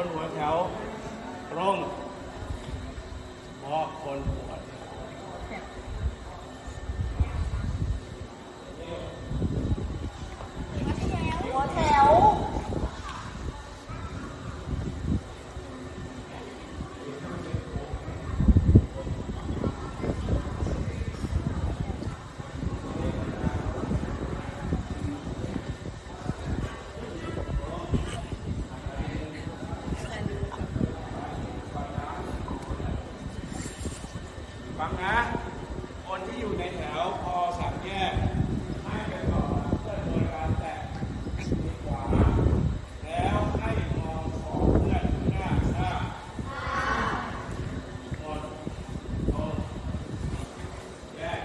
คนหัวแถวตรงบอกคนหัว ฟังนะ คนที่อยู่ในแถวพอสามแยกให้ไปต่อเพื่อโดยการแตะมือขวา แล้วให้มองของเพื่อนหน้าทราบหมดตรงแยก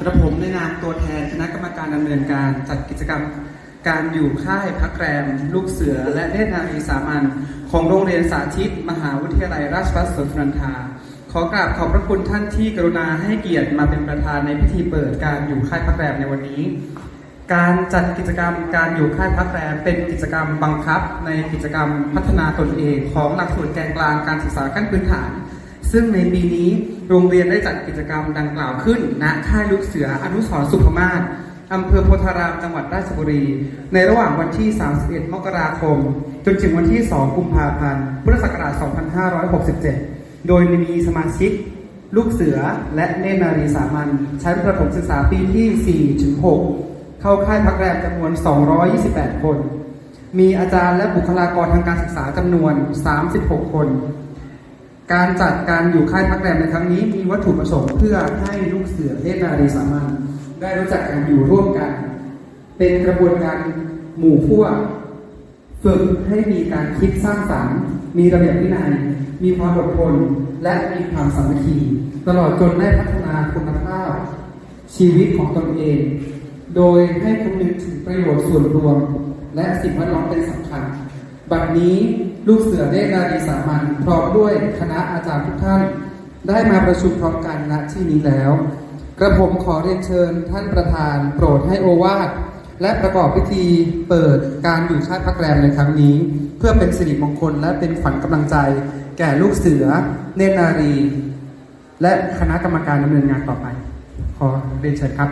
กระผมในนามตัวแทนคณะกรรมการดำเนินการจัดกิจกรรมการอยู่ค่ายพักแรม ลูกเสือและเนตรนารีสามัญของโรงเรียนสาธิต มหาวิทยาลัยราชภัฏสวนสุนันทา ขอกราบขอบพระคุณท่านที่กรุณาให้เกียรติมาเป็นประธานในพิธีเปิดการอยู่ค่ายพักแรมในวันนี้ การจัดกิจกรรมการอยู่ค่ายพักแรมเป็นกิจกรรมบังคับ ในกิจกรรมพัฒนาตนเอง ของหลักสูตรแกนกลางการศึกษาขั้นพื้นฐาน ซึ่งในปีนี้โรงเรียนได้จัดกิจกรรมดังกล่าวขึ้น ณ ค่ายลูกเสืออนุสรสุภมาศอำเภอโพธารามจังหวัดราชบุรี ในระหว่างวันที่ 31 มกราคม จนถึงวันที่ 2 กุมภาพันธ์ พุทธศักราช 2567 โดยมีสมาชิก ลูกเสือและเนตรนารีสามัญชั้นประถมศึกษาปีที่4ถึง6เข้าค่ายพักแรมจำนวน 228 คน มีอาจารย์และบุคลากรทางการศึกษาจำนวน 36 คน การจัดการอยู่ค่ายพักแรมในครั้งนี้มีวัตถุประสงค์เพื่อให้ลูกเสือเนตรนารีสามัญได้รู้จักการอยู่ร่วมกัน เป็นกระบวนการหมู่พวกฝึกให้มีการคิดสร้างสรรค์ มีระเบียบวินัย มีความอดทน และมีความสามัคคี ตลอดจนได้พัฒนาคุณภาพ ชีวิตของตนเอง โดยให้คำนึงถึงประโยชน์ส่วนรวม และสิ่งแวดล้อมเป็นสำคัญ บัดนี้ลูกเสือเนตรนารีสามัญพร้อมด้วยคณะอาจารย์ทุกท่าน ได้มาประชุมพร้อมกันณที่นี้แล้ว กระผมขอเรียนเชิญท่านประธานโปรดให้โอวาทและประกอบพิธีเปิดการอยู่ชาติพักแรมในครั้งนี้ เพื่อเป็นสิริมงคลและเป็นขวัญกำลังใจ แก่ลูกเสือ เนตรนารี และคณะกรรมการดำเนินงานต่อไป ขอเรียนเชิญครับ